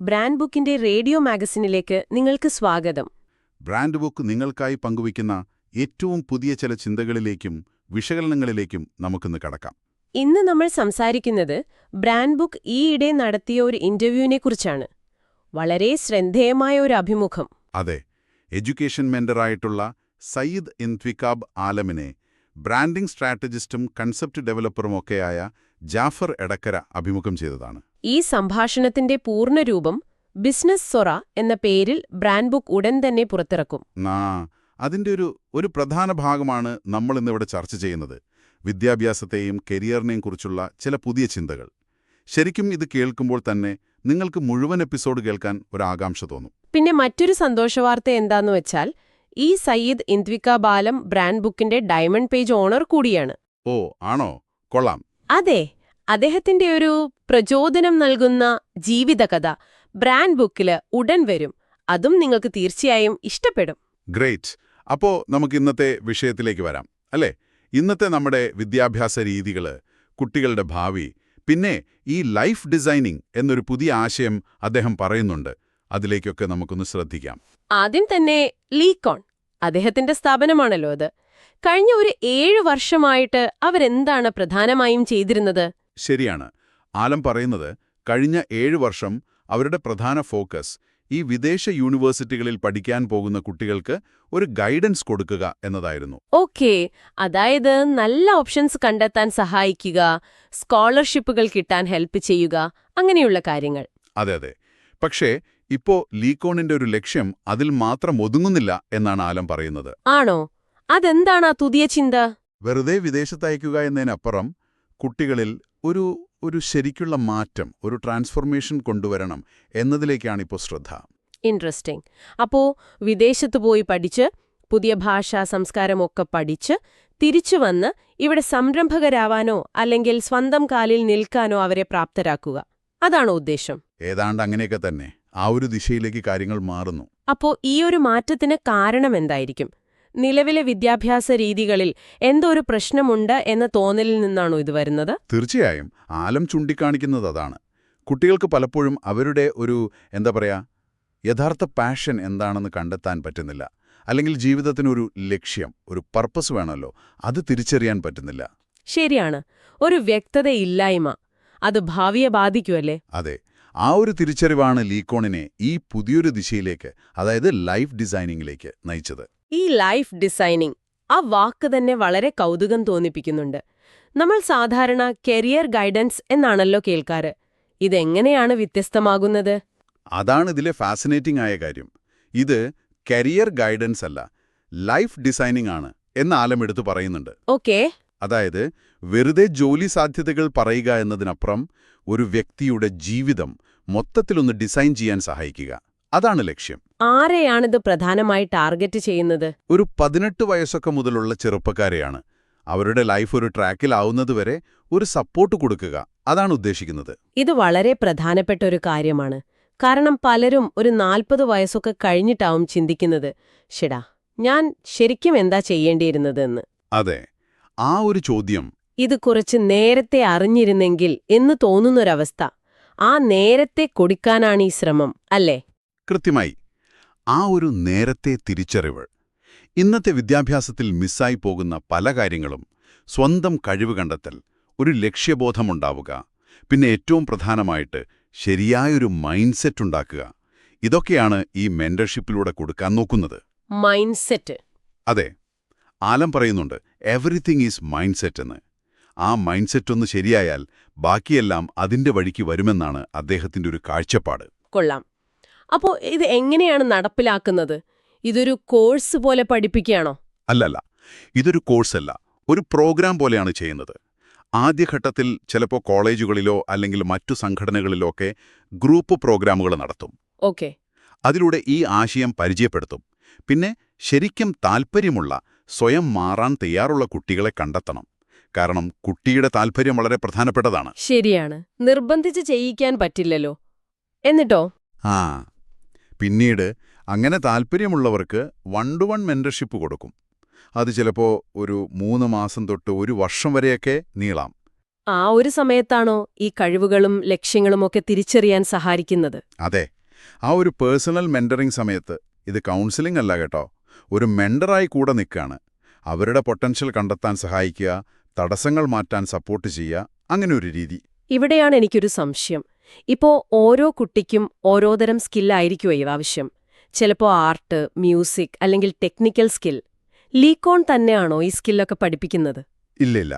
Brand ബുക്കിന്റെ radio മാഗസിനിലേക്ക് നിങ്ങൾക്ക് സ്വാഗതം. ബ്രാൻഡ് ബുക്ക് നിങ്ങൾക്കായി പങ്കുവയ്ക്കുന്ന ഏറ്റവും പുതിയ ചില ചിന്തകളിലേക്കും വിശകലനങ്ങളിലേക്കും നമുക്കിന്ന് കടക്കാം. ഇന്ന് നമ്മൾ സംസാരിക്കുന്നത് ബ്രാൻഡ് ബുക്ക് ഈയിടെ നടത്തിയ ഒരു ഇന്റർവ്യൂവിനെക്കുറിച്ചാണ് വളരെ ശ്രദ്ധേയമായ ഒരു അഭിമുഖം. അതെ എഡ്യൂക്കേഷൻ മെന്ററായിട്ടുള്ള സയ്യിദ് ഇൻത്വിക്കാബ് ആലമിനെ ബ്രാൻഡിംഗ് സ്ട്രാറ്റജിസ്റ്റും കൺസെപ്റ്റ് ഡെവലപ്പറുമൊക്കെയായ ജാഫർ എടക്കര അഭിമുഖം ചെയ്തതാണ്. ഈ സംഭാഷണത്തിന്റെ പൂർണരൂപം ബിസിനസ് സൊറ എന്ന പേരിൽ ബ്രാൻഡ് ബുക്ക് ഉടൻ തന്നെ പുറത്തിറക്കും. അതിന്റെ ഒരു ഒരു പ്രധാന ഭാഗമാണ് നമ്മൾ ഇന്നിവിടെ ചർച്ച ചെയ്യുന്നത്. വിദ്യാഭ്യാസത്തെയും കരിയറിനെയും കുറിച്ചുള്ള ചില പുതിയ ചിന്തകൾ. ശരിക്കും ഇത് കേൾക്കുമ്പോൾ തന്നെ നിങ്ങൾക്ക് മുഴുവൻ എപ്പിസോഡ് കേൾക്കാൻ ഒരു ആകാംക്ഷ തോന്നും. പിന്നെ മറ്റൊരു സന്തോഷവാർത്ത എന്താന്ന് വെച്ചാൽ ഈ സയ്യിദ് ഇന്ത്വിക ബാലം ബ്രാൻഡ് ബുക്കിന്റെ ഡയമണ്ട് പേജ് ഓണർ കൂടിയാണ്. ഓ ആണോ? കൊള്ളാം. അതെ. അദ്ദേഹത്തിന്റെ ഒരു പ്രചോദനം നൽകുന്ന ജീവിതകഥ ബ്രാൻഡ് ബുക്കിൽ ഉടൻ വരും. അതും നിങ്ങൾക്ക് തീർച്ചയായും ഇഷ്ടപ്പെടും. ഗ്രേറ്റ്. അപ്പോ നമുക്ക് ഇന്നത്തെ വിഷയത്തിലേക്ക് വരാം അല്ലേ? ഇന്നത്തെ നമ്മുടെ വിദ്യാഭ്യാസ രീതികൾ കുട്ടികളുടെ ഭാവി പിന്നെ ഈ ലൈഫ് ഡിസൈനിങ് എന്നൊരു പുതിയ ആശയം അദ്ദേഹം പറയുന്നുണ്ട്. അതിലേക്കൊക്കെ നമുക്കൊന്ന് ശ്രദ്ധിക്കാം. ആദ്യം തന്നെ ലീകോൺ അദ്ദേഹത്തിന്റെ സ്ഥാപനമാണല്ലോ അത്. കഴിഞ്ഞ ഒരു ഏഴു വർഷമായിട്ട് അവരെന്താണ് പ്രധാനമായും ചെയ്തിരുന്നത്? ശരിയാണ്. ആലം പറയുന്നത് കഴിഞ്ഞ ഏഴ് വർഷം അവരുടെ പ്രധാന ഫോക്കസ് ഈ വിദേശ യൂണിവേഴ്സിറ്റികളിൽ പഠിക്കാൻ പോകുന്ന കുട്ടികൾക്ക് ഒരു ഗൈഡൻസ് കൊടുക്കുക എന്നതായിരുന്നു. ഓക്കെ. അതായത് നല്ല ഓപ്ഷൻസ് കണ്ടെത്താൻ സഹായിക്കുക സ്കോളർഷിപ്പുകൾ കിട്ടാൻ ഹെൽപ്പ് ചെയ്യുക അങ്ങനെയുള്ള കാര്യങ്ങൾ. അതെ അതെ. പക്ഷേ ഇപ്പോ ലീകോണിന്റെ ഒരു ലക്ഷ്യം അതിൽ മാത്രം ഒതുങ്ങുന്നില്ല എന്നാണ് ആലം പറയുന്നത്. ആണോ? അതെന്താണ് ആ പുതിയ ചിന്ത? വെറുതെ വിദേശത്തയക്കുക എന്നതിനപ്പുറം കുട്ടികളിൽ ഒരു ഒരു ശരിക്കുള്ള മാറ്റം ഒരു ട്രാൻസ്ഫോർമേഷൻ കൊണ്ടുവരണം എന്നതിലേക്കാണ് ഇപ്പോൾ ശ്രദ്ധ. ഇൻട്രസ്റ്റിംഗ് അപ്പോൾ വിദേശത്ത് പോയി പഠിച്ച് പുതിയ ഭാഷ സംസ്കാരമൊക്കെ പഠിച്ച് തിരിച്ചു വന്ന് ഇവിടെ സംരംഭകരാവാനോ അല്ലെങ്കിൽ സ്വന്തം കാലിൽ നിൽക്കാനോ അവരെ പ്രാപ്തരാക്കുക. അതാണോ ഉദ്ദേശം. ഏതാണ്ട് അങ്ങനെയൊക്കെ തന്നെ. ആ ഒരു ദിശയിലേക്ക് കാര്യങ്ങൾ മാറുന്നു. അപ്പോ ഈ ഒരു മാറ്റത്തിന് കാരണം എന്തായിരിക്കും? നിലവിലെ വിദ്യാഭ്യാസ രീതികളിൽ എന്തോ ഒരു പ്രശ്നമുണ്ട് എന്ന തോന്നലിൽ നിന്നാണോ ഇത് വരുന്നത്? തീർച്ചയായും. ആലം ചൂണ്ടിക്കാണിക്കുന്നത് അതാണ്. കുട്ടികൾക്ക് പലപ്പോഴും അവരുടെ ഒരു എന്താ പറയാ യഥാർത്ഥ പാഷൻ എന്താണെന്ന് കണ്ടെത്താൻ പറ്റുന്നില്ല. അല്ലെങ്കിൽ ജീവിതത്തിനൊരു ലക്ഷ്യം ഒരു പർപ്പസ് വേണമല്ലോ അത് തിരിച്ചറിയാൻ പറ്റുന്നില്ല. ശരിയാണ്. ഒരു വ്യക്തതയില്ലായ്മ അത് ഭാവിയെ ബാധിക്കുമല്ലേ അതെ. ആ ഒരു തിരിച്ചറിവാണ് ലീക്കോണിനെ ഈ പുതിയൊരു ദിശയിലേക്ക് അതായത് ലൈഫ് ഡിസൈനിങ്ങിലേക്ക് നയിച്ചത്. ഈ ലൈഫ് ഡിസൈനിങ് ആ വാക്ക് തന്നെ വളരെ കൗതുകം തോന്നിപ്പിക്കുന്നുണ്ട്. നമ്മൾ സാധാരണ കരിയർ ഗൈഡൻസ് എന്നാണല്ലോ കേൾക്കാറ്. ഇതെങ്ങനെയാണ് വ്യത്യസ്തമാകുന്നത്? അതാണ് ഇതിലെ ഫാസിനേറ്റിംഗ് ആയ കാര്യം. ഇത് കരിയർ ഗൈഡൻസ് അല്ല ലൈഫ് ഡിസൈനിങ് ആണ് എന്ന് ആലമെടുത്ത് പറയുന്നുണ്ട്. ഓക്കെ. അതായത് വെറുതെ ജോലി സാധ്യതകൾ പറയുക എന്നതിനപ്പുറം ഒരു വ്യക്തിയുടെ ജീവിതം മൊത്തത്തിലൊന്ന് ഡിസൈൻ ചെയ്യാൻ സഹായിക്കുക. അതാണ് ലക്ഷ്യം. ആരെയാണിത് പ്രധാനമായി ടാർഗറ്റ് ചെയ്യുന്നത്? ഒരു പതിനെട്ട് വയസ്സൊക്കെ മുതലുള്ള ചെറുപ്പക്കാരെയാണ്. അവരുടെ ലൈഫ് ഒരു ട്രാക്കിലാവുന്നതുവരെ ഒരു സപ്പോർട്ട് കൊടുക്കുക. അതാണ് ഉദ്ദേശിക്കുന്നത്. ഇത് വളരെ പ്രധാനപ്പെട്ട ഒരു കാര്യമാണ്. കാരണം പലരും ഒരു നാൽപ്പത് വയസ്സൊക്കെ കഴിഞ്ഞിട്ടാവും ചിന്തിക്കുന്നത്. ഷിടാ ഞാൻ ശരിക്കും എന്താ ചെയ്യേണ്ടിയിരുന്നതെന്ന്? അതെ ആ ഒരു ചോദ്യം ഇത് കുറച്ച് നേരത്തെ അറിഞ്ഞിരുന്നെങ്കിൽ എന്ന് തോന്നുന്നൊരവസ്ഥ. ആ നേരത്തെ കൊടുക്കാനാണ് ഈ ശ്രമം അല്ലേ? കൃത്യമായി. ആ ഒരു നേരത്തെ തിരിച്ചറിവ്. ഇന്നത്തെ വിദ്യാഭ്യാസത്തിൽ മിസ്സായി പോകുന്ന പല കാര്യങ്ങളും സ്വന്തം കഴിവ് കണ്ടെത്തൽ ഒരു ലക്ഷ്യബോധമുണ്ടാവുക പിന്നെ ഏറ്റവും പ്രധാനമായിട്ട് ശരിയായൊരു മൈൻഡ് സെറ്റ് ഉണ്ടാക്കുക. ഇതൊക്കെയാണ് ഈ മെന്റർഷിപ്പിലൂടെ കൊടുക്കാൻ നോക്കുന്നത്. മൈൻഡ് സെറ്റ് അതെ. ആലം പറയുന്നുണ്ട് എവറിത്തിങ് ഈസ് മൈൻഡ് സെറ്റ് എന്ന്. ആ മൈൻഡ് സെറ്റ് ഒന്ന് ശരിയായാൽ ബാക്കിയെല്ലാം അതിന്റെ വഴിക്ക് വരുമെന്നാണ് അദ്ദേഹത്തിന്റെ ഒരു കാഴ്ചപ്പാട്. കൊള്ളാം. അപ്പോ ഇത് എങ്ങനെയാണ് നടപ്പിലാക്കുന്നത്? ഇതൊരു കോഴ്സ് പോലെ പഠിപ്പിക്കുകയാണോ? അല്ലല്ല. ഇതൊരു കോഴ്സല്ല. ഒരു പ്രോഗ്രാം പോലെയാണ് ചെയ്യുന്നത്. ആദ്യഘട്ടത്തിൽ ചിലപ്പോൾ കോളേജുകളിലോ അല്ലെങ്കിൽ മറ്റു സംഘടനകളിലോ ഒക്കെ ഗ്രൂപ്പ് പ്രോഗ്രാമുകൾ നടത്തും. ഓക്കെ. അതിലൂടെ ഈ ആശയം പരിചയപ്പെടുത്തും. പിന്നെ ശരിക്കും താൽപ്പര്യമുള്ള സ്വയം മാറാൻ തയ്യാറുള്ള കുട്ടികളെ കണ്ടെത്തണം. കാരണം കുട്ടിയുടെ താൽപ്പര്യം വളരെ പ്രധാനപ്പെട്ടതാണ്. ശരിയാണ്. നിർബന്ധിച്ച് ചെയ്യിക്കാൻ പറ്റില്ലല്ലോ. എന്നിട്ടോ? ആ. പിന്നീട് അങ്ങനെ താൽപ്പര്യമുള്ളവർക്ക് വൺ ടു വൺ മെന്റർഷിപ്പ് കൊടുക്കും. അത് ചിലപ്പോൾ ഒരു മൂന്ന് മാസം തൊട്ട് ഒരു വർഷം വരെയൊക്കെ നീളാം. ആ ഒരു സമയത്താണോ ഈ കഴിവുകളും ലക്ഷ്യങ്ങളുമൊക്കെ തിരിച്ചറിയാൻ സഹായിക്കുന്നത്? അതെ. ആ ഒരു പേഴ്സണൽ മെന്ററിംഗ് സമയത്ത് ഇത് കൗൺസിലിംഗ് അല്ല കേട്ടോ. ഒരു മെന്ററായി കൂടെ നിൽക്കുകയാണ് അവരുടെ പൊട്ടൻഷ്യൽ കണ്ടെത്താൻ സഹായിക്കുക തടസ്സങ്ങൾ മാറ്റാൻ സപ്പോർട്ട് ചെയ്യുക അങ്ങനെ ഒരു രീതി. ഇവിടെയാണ് എനിക്കൊരു സംശയം. ഇപ്പോ ഓരോ കുട്ടിക്കും ഓരോതരം സ്കില്ലായിരിക്കും ഇത് ആവശ്യം ചിലപ്പോൾ ആർട്ട് മ്യൂസിക് അല്ലെങ്കിൽ ടെക്നിക്കൽ സ്കിൽ ലീക്കോൺ തന്നെയാണോ ഈ സ്കില്ലൊക്കെ പഠിപ്പിക്കുന്നത്? ഇല്ലില്ല.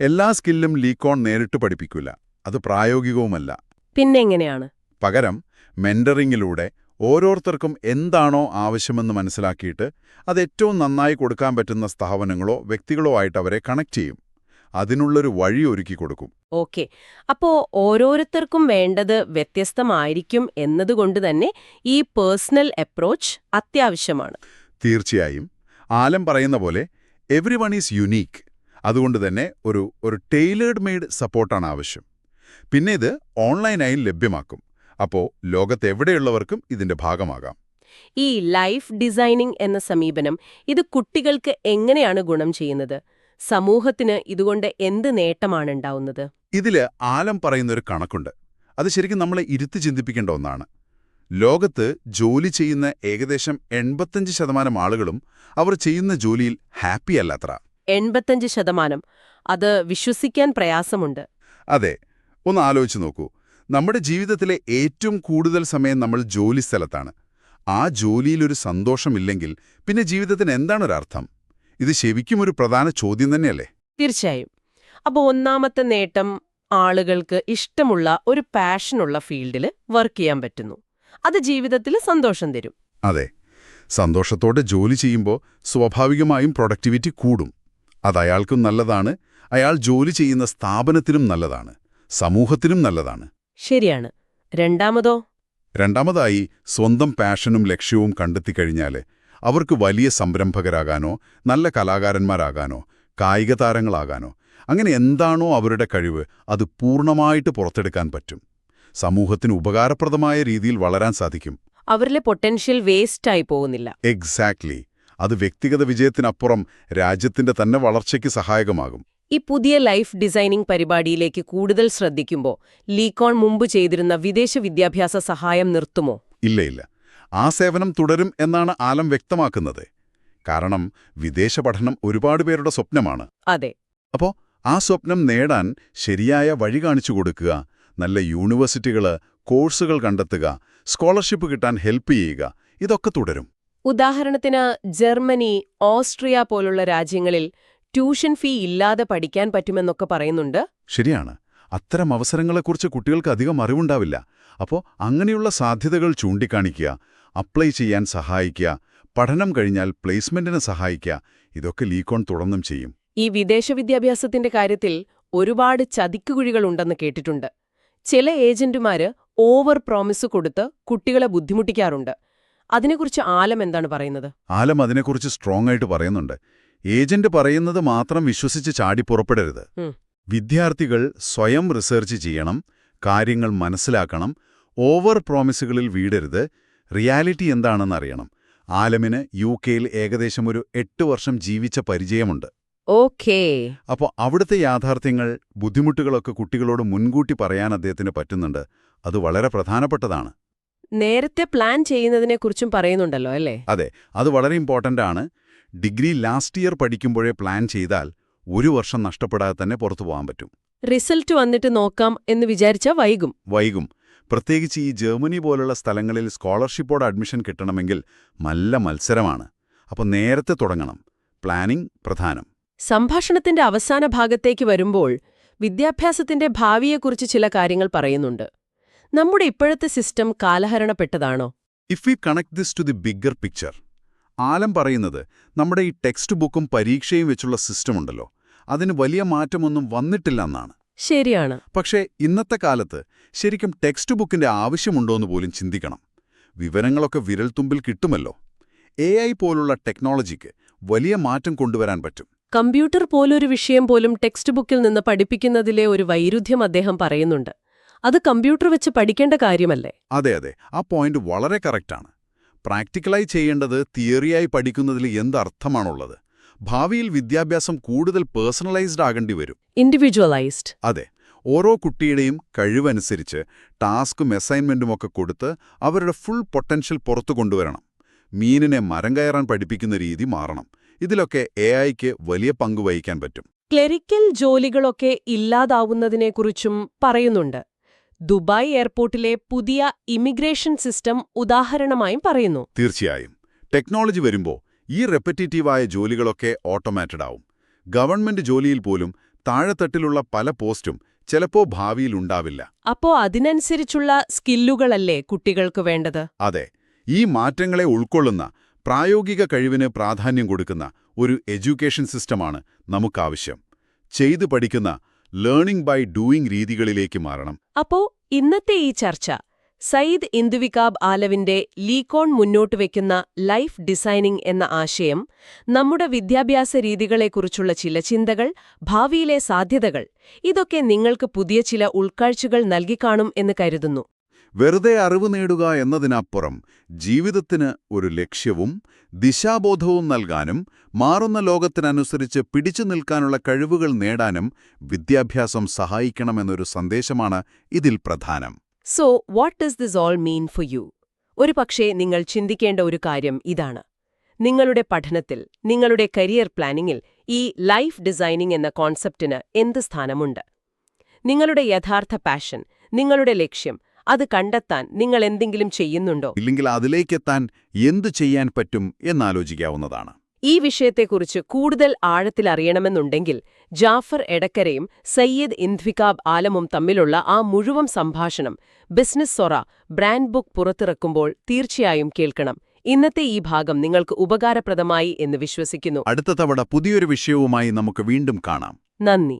എല്ലാ സ്കില്ലും ലീക്കോൺ നേരിട്ട് പഠിപ്പിക്കില്ല അത് പ്രായോഗികവുമല്ല. പിന്നെ എങ്ങനെയാണ്? പകരം മെന്ററിങ്ങിലൂടെ ഓരോരുത്തർക്കും എന്താണോ ആവശ്യമെന്ന് മനസ്സിലാക്കിയിട്ട് അത് ഏറ്റവും നന്നായി കൊടുക്കാൻ പറ്റുന്ന സ്ഥാപനങ്ങളോ വ്യക്തികളോ ആയിട്ട് അവരെ കണക്ട് ചെയ്യും. അതിനുള്ളൊരു വഴി ഒരുക്കി കൊടുക്കും. ഓക്കെ. അപ്പോ ഓരോരുത്തർക്കും വേണ്ടത് വ്യത്യസ്തമായിരിക്കും എന്നതുകൊണ്ട് തന്നെ ഈ പേഴ്സണൽ അപ്രോച്ച് അത്യാവശ്യമാണ്. തീർച്ചയായും. ആലം പറയുന്ന പോലെ എവ്രി വൺ ഈസ് യുനീക്ക് അതുകൊണ്ട് തന്നെ ഒരു ഒരു ടെയിലേഡ് മെയ്ഡ് സപ്പോർട്ടാണ് ആവശ്യം. പിന്നെ ഇത് ഓൺലൈനായി ലഭ്യമാക്കും. അപ്പോൾ ലോകത്തെവിടെയുള്ളവർക്കും ഇതിന്റെ ഭാഗമാകാം. ഈ ലൈഫ് ഡിസൈനിംഗ് എന്ന സമീപനം ഇത് കുട്ടികൾക്ക് എങ്ങനെയാണ് ഗുണം ചെയ്യുന്നത്? സമൂഹത്തിന് ഇതുകൊണ്ട് എന്ത് നേട്ടമാണ് ഉണ്ടാവുന്നത്? ഇതിൽ ആലം പറയുന്നൊരു കണക്കുണ്ട്. അത് ശരിക്കും നമ്മളെ ഇരുത്തി ചിന്തിപ്പിക്കേണ്ട ഒന്നാണ്. ലോകത്ത് ജോലി ചെയ്യുന്ന ഏകദേശം എൺപത്തഞ്ച് ശതമാനം ആളുകളും അവർ ചെയ്യുന്ന ജോലിയിൽ ഹാപ്പി അല്ലത്ര എൺപത്തഞ്ച് ശതമാനം. അത് വിശ്വസിക്കാൻ പ്രയാസമുണ്ട്. അതെ. ഒന്ന് ആലോചിച്ച് നോക്കൂ. നമ്മുടെ ജീവിതത്തിലെ ഏറ്റവും കൂടുതൽ സമയം നമ്മൾ ജോലി സ്ഥലത്താണ് ആ ജോലിയിലൊരു സന്തോഷമില്ലെങ്കിൽ പിന്നെ ജീവിതത്തിന് എന്താണൊരർത്ഥം ഇത് ശരിക്കും ഒരു പ്രധാന ചോദ്യം തന്നെയല്ലേ? തീർച്ചയായും. അപ്പോൾ ഒന്നാമത്തെ നേട്ടം ആളുകൾക്ക് ഇഷ്ടമുള്ള ഒരു പാഷനുള്ള ഫീൽഡിൽ വർക്ക് ചെയ്യാൻ പറ്റുന്നു. അത് ജീവിതത്തിൽ സന്തോഷം തരും. അതെ. സന്തോഷത്തോടെ ജോലി ചെയ്യുമ്പോൾ സ്വാഭാവികമായും പ്രൊഡക്ടിവിറ്റി കൂടും. അത് അയാൾക്കും നല്ലതാണ്. അയാൾ ജോലി ചെയ്യുന്ന സ്ഥാപനത്തിനും നല്ലതാണ്. സമൂഹത്തിനും നല്ലതാണ്. ശരിയാണ്. രണ്ടാമതോ? രണ്ടാമതായി സ്വന്തം പാഷനും ലക്ഷ്യവും കണ്ടെത്തിക്കഴിഞ്ഞാൽ അവർക്ക് വലിയ സംരംഭകരാകാനോ നല്ല കലാകാരന്മാരാകാനോ കായിക താരങ്ങളാകാനോ അങ്ങനെ എന്താണോ അവരുടെ കഴിവ് അത് പൂർണമായിട്ട് പുറത്തെടുക്കാൻ പറ്റും. സമൂഹത്തിന് ഉപകാരപ്രദമായ രീതിയിൽ വളരാൻ സാധിക്കും. അവരിലെ പൊട്ടൻഷ്യൽ വേസ്റ്റായി പോകുന്നില്ല. എക്സാക്ട്ലി അത് വ്യക്തിഗത വിജയത്തിനപ്പുറം രാജ്യത്തിന്റെ തന്നെ വളർച്ചയ്ക്ക് സഹായകമാകും. ഈ പുതിയ ലൈഫ് ഡിസൈനിംഗ് പരിപാടിയിലേക്ക് കൂടുതൽ ശ്രദ്ധിക്കുമ്പോൾ ലീക്കോൺ മുമ്പ് ചെയ്തിരുന്ന വിദേശ വിദ്യാഭ്യാസ സഹായം നിർത്തുമോ? ഇല്ല ഇല്ല. ആ സേവനം തുടരും എന്നാണ് ആലം വ്യക്തമാക്കുന്നത്. കാരണം വിദേശ പഠനം ഒരുപാട് പേരുടെ സ്വപ്നമാണ്. അതെ. അപ്പോ ആ സ്വപ്നം നേടാൻ ശരിയായ വഴി കാണിച്ചു കൊടുക്കുക നല്ല യൂണിവേഴ്സിറ്റികൾ കോഴ്സുകൾ കണ്ടെത്തുക സ്കോളർഷിപ്പ് കിട്ടാൻ ഹെൽപ്പ് ചെയ്യുക ഇതൊക്കെ തുടരും. ഉദാഹരണത്തിന് ജർമ്മനി ഓസ്ട്രിയ പോലുള്ള രാജ്യങ്ങളിൽ ട്യൂഷൻ ഫീ ഇല്ലാതെ പഠിക്കാൻ പറ്റുമെന്നൊക്കെ പറയുന്നുണ്ട്. ശരിയാണ്. അത്തരം അവസരങ്ങളെക്കുറിച്ച് കുട്ടികൾക്ക് അധികം അറിവുണ്ടാവില്ല. അപ്പോ അങ്ങനെയുള്ള സാധ്യതകൾ ചൂണ്ടിക്കാണിക്കുക അപ്ലൈ ചെയ്യാൻ സഹായിക്കുക പഠനം കഴിഞ്ഞാൽ പ്ലേസ്മെന്റിന് സഹായിക്കുക ഇതൊക്കെ ലീക്കോൺ തുടർന്നും ചെയ്യും. ഈ വിദേശ വിദ്യാഭ്യാസത്തിന്റെ കാര്യത്തിൽ ഒരുപാട് ചതിക്കുകുഴികളുണ്ടെന്ന് കേട്ടിട്ടുണ്ട്. ചില ഏജന്റുമാര് ഓവർ പ്രോമിസ് കൊടുത്ത് കുട്ടികളെ ബുദ്ധിമുട്ടിക്കാറുണ്ട്. അതിനെക്കുറിച്ച് ആലം എന്താണ് പറയുന്നത്? ആലം അതിനെക്കുറിച്ച് സ്ട്രോങ് ആയിട്ട് പറയുന്നുണ്ട്. ഏജന്റ് പറയുന്നത് മാത്രം വിശ്വസിച്ച് ചാടി പുറപ്പെടരുത്. വിദ്യാർത്ഥികൾ സ്വയം റിസർച്ച് ചെയ്യണം കാര്യങ്ങൾ മനസ്സിലാക്കണം ഓവർ പ്രോമിസുകളിൽ വീടരുത് റിയാലിറ്റി എന്താണെന്നറിയണം. ആലമിന് യു കെയിൽ ഏകദേശം ഒരു എട്ട് വർഷം ജീവിച്ച പരിചയമുണ്ട്. ഓക്കേ. അപ്പോൾ അവിടുത്തെ യാഥാർത്ഥ്യങ്ങൾ ബുദ്ധിമുട്ടുകളൊക്കെ കുട്ടികളോട് മുൻകൂട്ടി പറയാൻ അദ്ദേഹത്തിന് പറ്റുന്നുണ്ട്. അത് വളരെ പ്രധാനപ്പെട്ടതാണ്. നേരത്തെ പ്ലാൻ ചെയ്യുന്നതിനെക്കുറിച്ചും പറയുന്നുണ്ടല്ലോ അല്ലേ? അതെ അത് വളരെ ഇമ്പോർട്ടന്റ് ആണ്. ഡിഗ്രി ലാസ്റ്റ് ഇയർ പഠിക്കുമ്പോഴേ പ്ലാൻ ചെയ്താൽ ഒരു വർഷം നഷ്ടപ്പെടാതെ തന്നെ പുറത്തു പോകാൻ പറ്റും. റിസൾട്ട് വന്നിട്ട് നോക്കാം എന്ന് വിചാരിച്ചാൽ വൈകും. വൈകും. പ്രത്യേകിച്ച് ഈ ജർമ്മനി പോലുള്ള സ്ഥലങ്ങളിൽ സ്കോളർഷിപ്പോടെ അഡ്മിഷൻ കിട്ടണമെങ്കിൽ നല്ല മത്സരമാണ്. അപ്പോൾ നേരത്തെ തുടങ്ങണം. പ്ലാനിംഗ് പ്രധാനം. സംഭാഷണത്തിന്റെ അവസാന ഭാഗത്തേക്ക് വരുമ്പോൾ വിദ്യാഭ്യാസത്തിന്റെ ഭാവിയെക്കുറിച്ച് ചില കാര്യങ്ങൾ പറയുന്നുണ്ട്. നമ്മുടെ ഇപ്പോഴത്തെ system കാലഹരണപ്പെട്ടതാണോ? If we connect this to the bigger picture Alam പറയുന്നത് നമ്മുടെ ഈ ടെക്സ്റ്റ് ബുക്കും പരീക്ഷയും വെച്ചുള്ള സിസ്റ്റം ഉണ്ടല്ലോ. അതിന് വലിയ മാറ്റമൊന്നും വന്നിട്ടില്ല എന്നാണ്. ശരിയാണ്. പക്ഷേ ഇന്നത്തെ കാലത്ത് ശരിക്കും ടെക്സ്റ്റ് ബുക്കിന്റെ ആവശ്യമുണ്ടോന്ന് പോലും ചിന്തിക്കണം. വിവരങ്ങളൊക്കെ വിരൽത്തുമ്പിൽ കിട്ടുമല്ലോ. എ ഐ പോലുള്ള ടെക്നോളജിക്ക് വലിയ മാറ്റം കൊണ്ടുവരാൻ പറ്റും. കമ്പ്യൂട്ടർ പോലൊരു വിഷയം പോലും ടെക്സ്റ്റ് ബുക്കിൽ നിന്ന് പഠിപ്പിക്കുന്നതിലെ ഒരു വൈരുദ്ധ്യം അദ്ദേഹം പറയുന്നുണ്ട്. അത് കമ്പ്യൂട്ടർ വെച്ച് പഠിക്കേണ്ട കാര്യമല്ലേ? അതെ അതെ. ആ പോയിന്റ് വളരെ കറക്റ്റാണ്. പ്രാക്ടിക്കലായി ചെയ്യേണ്ടത് തിയറിയായി പഠിക്കുന്നതിൽ എന്തർത്ഥമാണുള്ളത്? ഭാവിയിൽ വിദ്യാഭ്യാസം കൂടുതൽ പേഴ്സണലൈസ്ഡ് ആകേണ്ടി വരും. ഇൻഡിവിജ്വലൈസ്ഡ് അതെ ഓരോ കുട്ടിയുടെയും കഴിവനുസരിച്ച് ടാസ്കും അസൈൻമെന്റും ഒക്കെ കൊടുത്ത് അവരുടെ ഫുൾ പൊട്ടൻഷ്യൽ പുറത്തു കൊണ്ടുവരണം. മീനിനെ മരം കയറാൻ പഠിപ്പിക്കുന്ന രീതി മാറണം. ഇതിലൊക്കെ എ ഐക്ക് വലിയ പങ്ക് വഹിക്കാൻ പറ്റും. ക്ലെറിക്കൽ ജോലികളൊക്കെ ഇല്ലാതാവുന്നതിനെക്കുറിച്ചും പറയുന്നുണ്ട്. ദുബായ് എയർപോർട്ടിലെ പുതിയ ഇമിഗ്രേഷൻ സിസ്റ്റം ഉദാഹരണമായും പറയുന്നു. തീർച്ചയായും. ടെക്നോളജി വരുമ്പോൾ ഈ റെപ്പറ്റേറ്റീവായ ജോലികളൊക്കെ ഓട്ടോമാറ്റഡ് ആവും. ഗവൺമെന്റ് ജോലിയിൽ പോലും താഴെത്തട്ടിലുള്ള പല പോസ്റ്റും ചിലപ്പോ ഭാവിയിൽ ഉണ്ടാവില്ല. അപ്പോ അതിനനുസരിച്ചുള്ള സ്കില്ലുകളല്ലേ കുട്ടികൾക്ക് വേണ്ടത്? അതെ ഈ മാറ്റങ്ങളെ ഉൾക്കൊള്ളുന്ന പ്രായോഗിക കഴിവിന് പ്രാധാന്യം കൊടുക്കുന്ന ഒരു എഡ്യൂക്കേഷൻ സിസ്റ്റമാണ് നമുക്കാവശ്യം. ചെയ്തു പഠിക്കുന്ന ലേണിംഗ് ബൈ ഡൂയിങ് രീതികളിലേക്ക് മാറണം. അപ്പോ ഇന്നത്തെ ഈ ചർച്ച സയ്യിദ് ഇന്ദുവികാബ് ആലവിന്റെ ലീകോൺ മുന്നോട്ട് വയ്ക്കുന്ന ലൈഫ് ഡിസൈനിംഗ് എന്ന ആശയം നമ്മുടെ വിദ്യാഭ്യാസ രീതികളെക്കുറിച്ചുള്ള ചില ചിന്തകൾ ഭാവിയിലെ സാധ്യതകൾ ഇതൊക്കെ നിങ്ങൾക്ക് പുതിയ ചില ഉൾക്കാഴ്ചകൾ നൽകിക്കാണും എന്ന് കരുതുന്നു. വെറുതെ അറിവ് നേടുക എന്നതിനപ്പുറം ജീവിതത്തിന് ഒരു ലക്ഷ്യവും ദിശാബോധവും നൽകാനും മാറുന്ന ലോകത്തിനനുസരിച്ച് പിടിച്ചു നിൽക്കാനുള്ള കഴിവുകൾ നേടാനും വിദ്യാഭ്യാസം സഹായിക്കണമെന്നൊരു സന്ദേശമാണ് ഇതിൽ പ്രധാനം. So what does this all mean for you ഒരു പക്ഷേ നിങ്ങൾ ചിന്തിക്കേണ്ട ഒരു കാര്യം ഇതാണ്. നിങ്ങളുടെ പഠനത്തിൽ നിങ്ങളുടെ കരിയർ പ്ലാനിങ്ങിൽ ഈ ലൈഫ് ഡിസൈനിംഗ് എന്ന കോൺസെപ്റ്റിന് എന്ത് സ്ഥാനമുണ്ട്? നിങ്ങളുടെ യഥാർത്ഥ പാഷൻ നിങ്ങളുടെ ലക്ഷ്യം അത് കണ്ടെത്താൻ നിങ്ങൾ എന്തെങ്കിലും ചെയ്യുന്നുണ്ടോ? ഇല്ലെങ്കിൽ അതിലേക്കെത്താൻ എന്തു ചെയ്യാൻ പറ്റും എന്നാലോചിക്കാവുന്നതാണ്. ഈ വിഷയത്തെക്കുറിച്ച് കൂടുതൽ ആഴത്തിൽ അറിയണമെന്നുണ്ടെങ്കിൽ ജാഫർ എടക്കരയും സയ്യിദ് ഇന്ദ്വികാബ് ആലമും തമ്മിലുള്ള ആ മുഴുവൻ സംഭാഷണം ബിസിനസ് സൊറ ബ്രാൻഡ് ബുക്ക് പുറത്തിറക്കുമ്പോൾ തീർച്ചയായും കേൾക്കണം. ഇന്നത്തെ ഈ ഭാഗം നിങ്ങൾക്ക് ഉപകാരപ്രദമായി എന്ന് വിശ്വസിക്കുന്നു. അടുത്ത തവണ പുതിയൊരു വിഷയവുമായി നമുക്ക് വീണ്ടും കാണാം. നന്ദി.